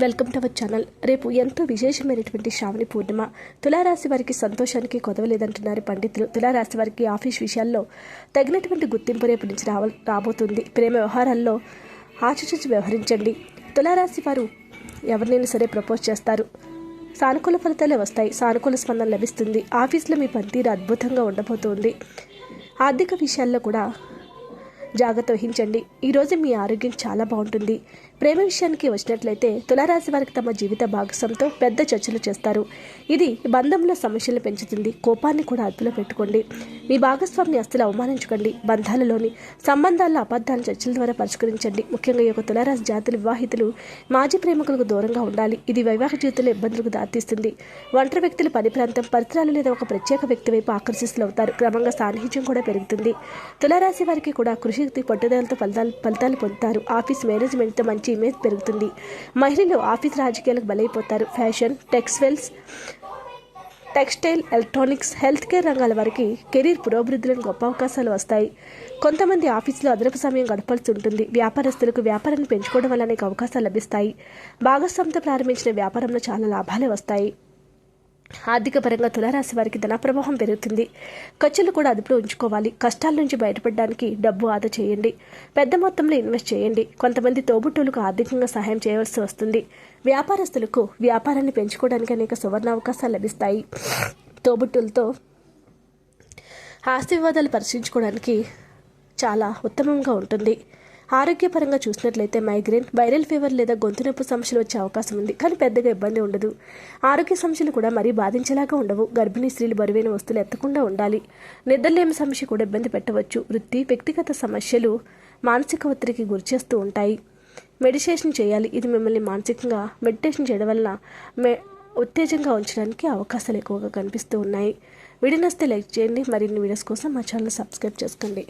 Welcome to our channel. రేపు ఎంతో విశేషమైనటువంటి శ్రావణి పూర్ణిమ. తులారాశి వారికి సంతోషానికి కొదవలేదంటున్నారు పండితులు. తులారాశి వారికి ఆఫీస్ విషయాల్లో తగినటువంటి గుర్తింపు రేపు నుంచి రావ రాబోతుంది. ప్రేమ వ్యవహారాల్లో ఆచితూచి వ్యవహరించండి. తులారాశి వారు ఎవరినైనా సరే ప్రపోజ్ చేస్తారు. సానుకూల ఫలితాలే వస్తాయి. సానుకూల స్పందన లభిస్తుంది. ఆఫీస్లో మీ పనితీరు అద్భుతంగా ఉండబోతోంది. ఆర్థిక విషయాల్లో కూడా జాగ్రత్త వహించండి. ఈరోజు మీ ఆరోగ్యం చాలా బాగుంటుంది. ప్రేమ విషయానికి వచ్చినట్లయితే తులారాశి వారికి తమ జీవిత భాగస్వామితో పెద్ద చర్చలు చేస్తారు. ఇది బంధంలో సమస్యలు పెంచుతుంది. కోపాన్ని కూడా అదుపులో పెట్టుకోండి. మీ భాగస్వామిని అస్సలు అవమానించకండి. బంధాలలోని సంబంధాల అబద్ధాలను చర్చల ద్వారా పరిష్కరించండి. ముఖ్యంగా ఈ యొక్క తులారాశి జాతుల వివాహితులు మాజీ ప్రేమికులకు దూరంగా ఉండాలి. ఇది వైవాహిక జీవితంలో ఇబ్బందులకు దారితీస్తుంది. ఒంటరి వ్యక్తుల పని ప్రాంతం పరిసరాలు లేదా ఒక ప్రత్యేక వ్యక్తి వైపు ఆకర్షిస్తులు అవుతారు. క్రమంగా సాన్నిహిత్యం కూడా పెరుగుతుంది. తులారాశి వారికి కూడా కృషి పట్టుదలతో ఫలితాలు ఫలితాలు పొందుతారు. ఆఫీస్ మేనేజ్మెంట్తో మంచి ఇమేజ్ పెరుగుతుంది. మహిళలు ఆఫీస్ రాజకీయాలకు బలైపోతారు. Fashion textiles textile electronics health care రంగాల వారికి కెరీర్ పురోభివృద్ధిలో గొప్ప అవకాశాలు వస్తాయి. కొంతమంది ఆఫీసులో అదనపు సమయం గడపాల్సి ఉంటుంది. వ్యాపారస్తులకు వ్యాపారాన్ని పెంచుకోవడం వల్ల అనేక అవకాశాలు లభిస్తాయి. భాగస్వామితో ప్రారంభించిన వ్యాపారంలో చాలా లాభాలే వస్తాయి. ఆర్థిక పరంగా తులారాశి వారికి ధనప్రవాహం పెరుగుతుంది. ఖర్చులు కూడా అదుపులో ఉంచుకోవాలి. కష్టాల నుంచి బయటపడడానికి డబ్బు ఆదా చేయండి. పెద్ద మొత్తంలో ఇన్వెస్ట్ చేయండి. కొంతమంది తోబుట్టువులకు ఆర్థికంగా సహాయం చేయవలసి వస్తుంది. వ్యాపారస్తులకు వ్యాపారాన్ని పెంచుకోవడానికి అనేక సువర్ణ అవకాశాలు లభిస్తాయి. తోబుట్టులతో ఆస్తి వివాదాలు పరిశీలించుకోవడానికి చాలా ఉత్తమంగా ఉంటుంది. ఆరోగ్యపరంగా చూసినట్లయితే మైగ్రేన్ వైరల్ ఫీవర్ లేదా గొంతు నొప్పి సమస్యలు వచ్చే అవకాశం ఉంది కానీ పెద్దగా ఇబ్బంది ఉండదు. ఆరోగ్య సమస్యలు కూడా మరీ బాధించేలాగా ఉండవు. గర్భిణీ స్త్రీలు బరువైన వస్తువులు ఎత్తకుండా ఉండాలి. నిద్రలేమి సమస్య కూడా ఇబ్బంది పెట్టవచ్చు. వృత్తి వ్యక్తిగత సమస్యలు మానసిక ఒత్తిడికి గురిచేస్తూ ఉంటాయి. మెడిటేషన్ చేయాలి. ఇది మిమ్మల్ని మానసికంగా మెడిటేషన్ చేయడం వల్ల మె ఉత్తేజంగా ఉంచడానికి అవకాశాలు ఎక్కువగా కనిపిస్తూ ఉన్నాయి. వీడియో నస్తే లైక్ చేయండి. మరిన్ని వీడియోస్ కోసం మా ఛానల్ సబ్స్క్రైబ్ చేసుకోండి.